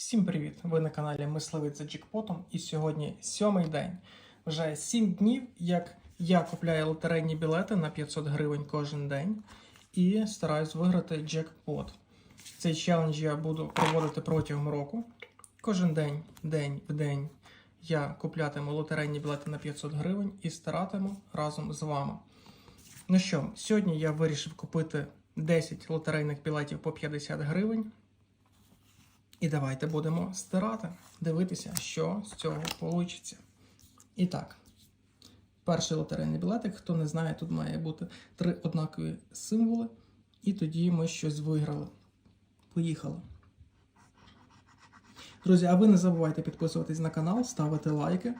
Всім привіт! Ви на каналі Мисливець за Джекпотом. І сьогодні сьомий день. Вже сім днів, як я купляю лотерейні білети на 500 гривень кожен день і стараюсь виграти джекпот. Цей челендж я буду проводити протягом року. Кожен день, день в день, я куплятиму лотерейні білети на 500 гривень і старатиму разом з вами. Ну що, сьогодні я вирішив купити 10 лотерейних білетів по 50 гривень. І давайте будемо стирати, дивитися, що з цього вийде. І так, перший лотерейний білетик, хто не знає, тут має бути три однакові символи, і тоді ми щось виграли. Поїхали. Друзі, а ви не забувайте підписуватись на канал, ставити лайки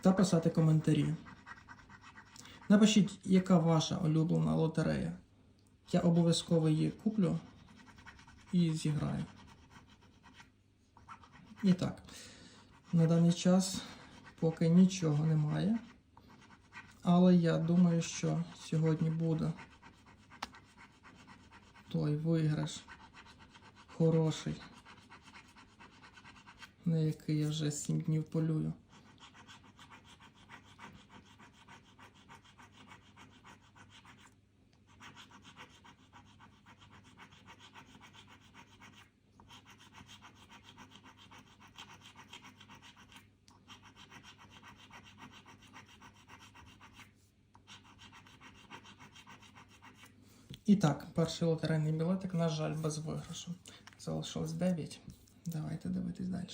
та писати коментарі. Напишіть, яка ваша улюблена лотерея. Я обов'язково її куплю і зіграю. І так, на даний час поки нічого немає. Але я думаю, що сьогодні буде той виграш хороший, на який я вже 7 днів полюю. І так, перший лотерейний білетик, на жаль, без виграшу. Залишилось 9. Давайте дивитись далі.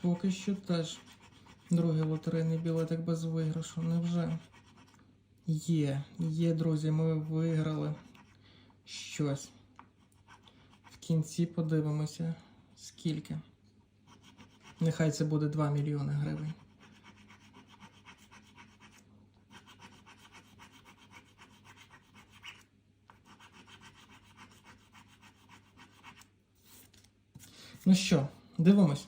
Поки що теж другий лотерейний білетик без виграшу. Невже? Є, є, друзі, ми виграли щось. В кінці подивимося, скільки. Нехай це буде 2 мільйони гривень. Ну що, дивимось.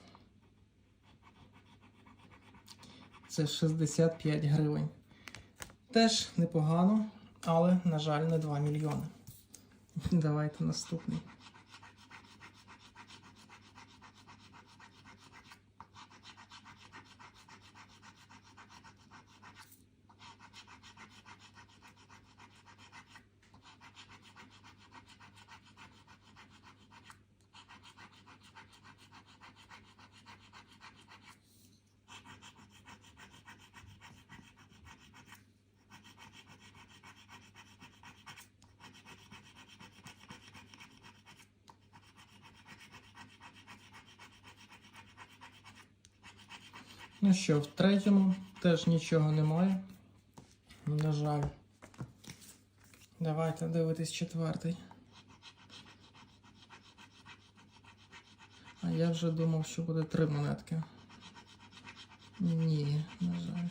Це 65 гривень. Теж непогано, але, на жаль, не 2 мільйони. Давайте наступний. Ну що, в третьому теж нічого немає. На жаль. Давайте дивитись четвертий. А я вже думав, що буде три монетки. Ні, на жаль.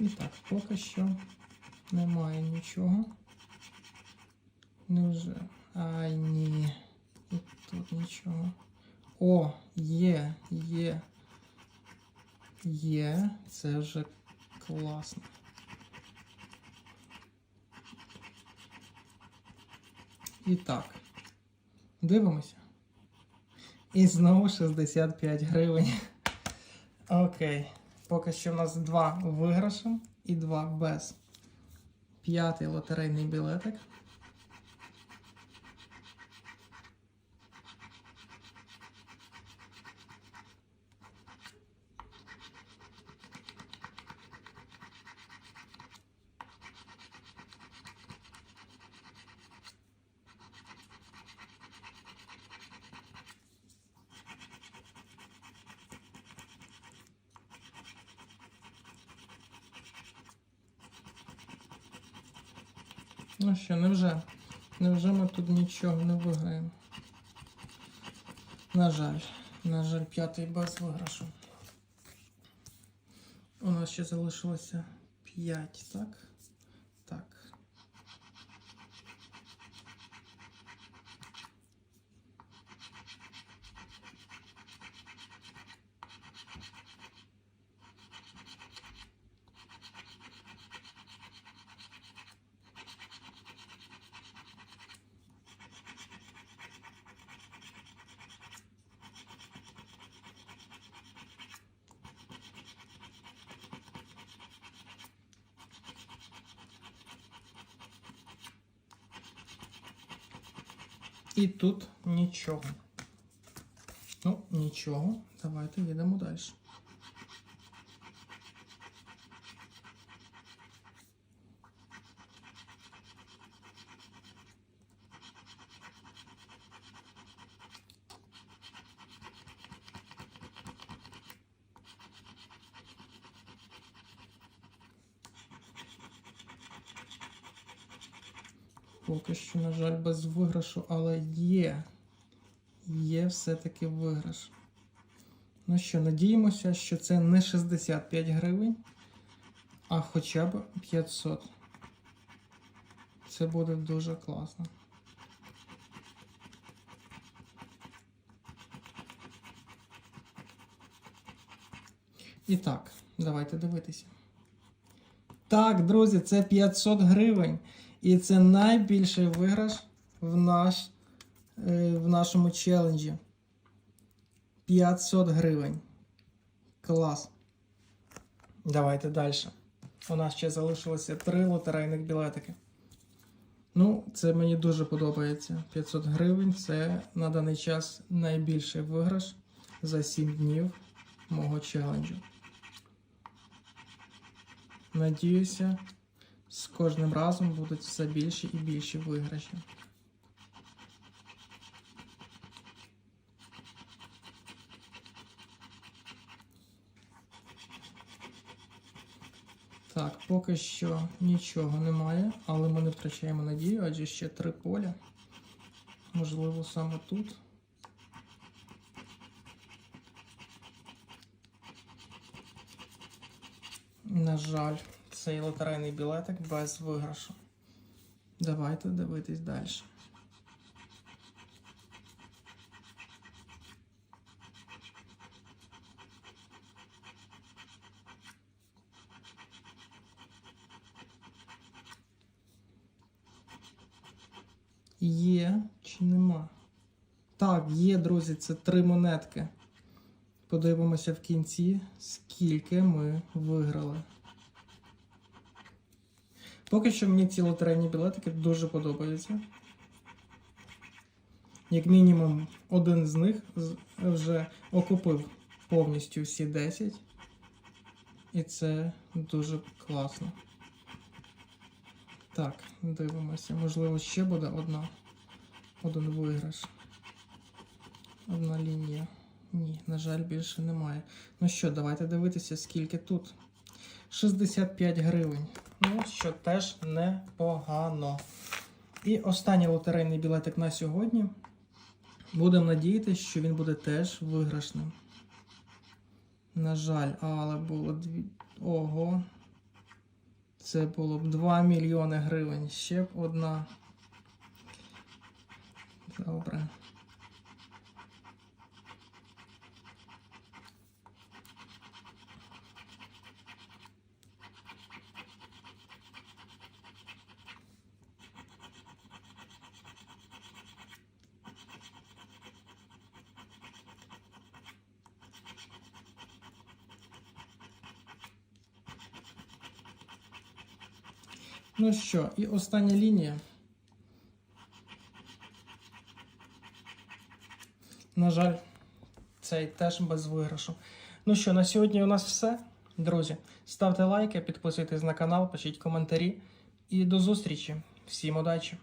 І так, поки що немає нічого. Невже? Ай, ні. І тут нічого. О, є, є. Є. Це вже класно. І так. Дивимося. І знову 65 гривень. Окей. Поки що в нас два виграші і два без. П'ятий лотерейний білетик. Ну що, невже? Невже ми тут нічого не виграємо? На жаль, на жаль, п'ятий без виграшу. У нас ще залишилося 5, так? Так. І тут нічого. Ну, нічого. Давайте їдемо далі. Поки що, на жаль, без виграшу, але є. Є все-таки виграш. Ну що, надіємося, що це не 65 гривень, а хоча б 500. Це буде дуже класно. І так, давайте дивитися. Так, друзі, це 500 гривень. І це найбільший виграш в, наш, е, в нашому челенджі. 500 гривень. Клас. Давайте далі. У нас ще залишилося 3 лотерейних білетики. Ну, це мені дуже подобається. 500 гривень це на даний час найбільший виграш за 7 днів мого челенджу. Надіюся, з кожним разом будуть все більші і більші виграші. Так, поки що нічого немає, але ми не втрачаємо надію, адже ще три поля. Можливо, саме тут. На жаль, цей лотерейний білетик без виграшу. Давайте дивитись далі. Є чи нема? Так, є, друзі, це три монетки. Подивимося в кінці, скільки ми виграли. Поки що мені ці лотерейні білетики дуже подобаються. Як мінімум, один з них вже окупив повністю всі 10. І це дуже класно. Так, дивимося. Можливо, ще буде одна. Один виграш. Одна лінія. Ні, на жаль, більше немає. Ну що, давайте дивитися, скільки тут. 65 гривень. Ну, що теж непогано. І останній лотерейний білетик на сьогодні. Будемо надіятися, що він буде теж виграшним. На жаль, але було дві. Ого. Це було б 2 мільйони гривень. Ще б одна. Добре. Ну що, і остання лінія. На жаль, цей теж без виграшу. Ну що, на сьогодні у нас все. Друзі, ставте лайки, підписуйтесь на канал, пишіть коментарі. І до зустрічі. Всім удачі!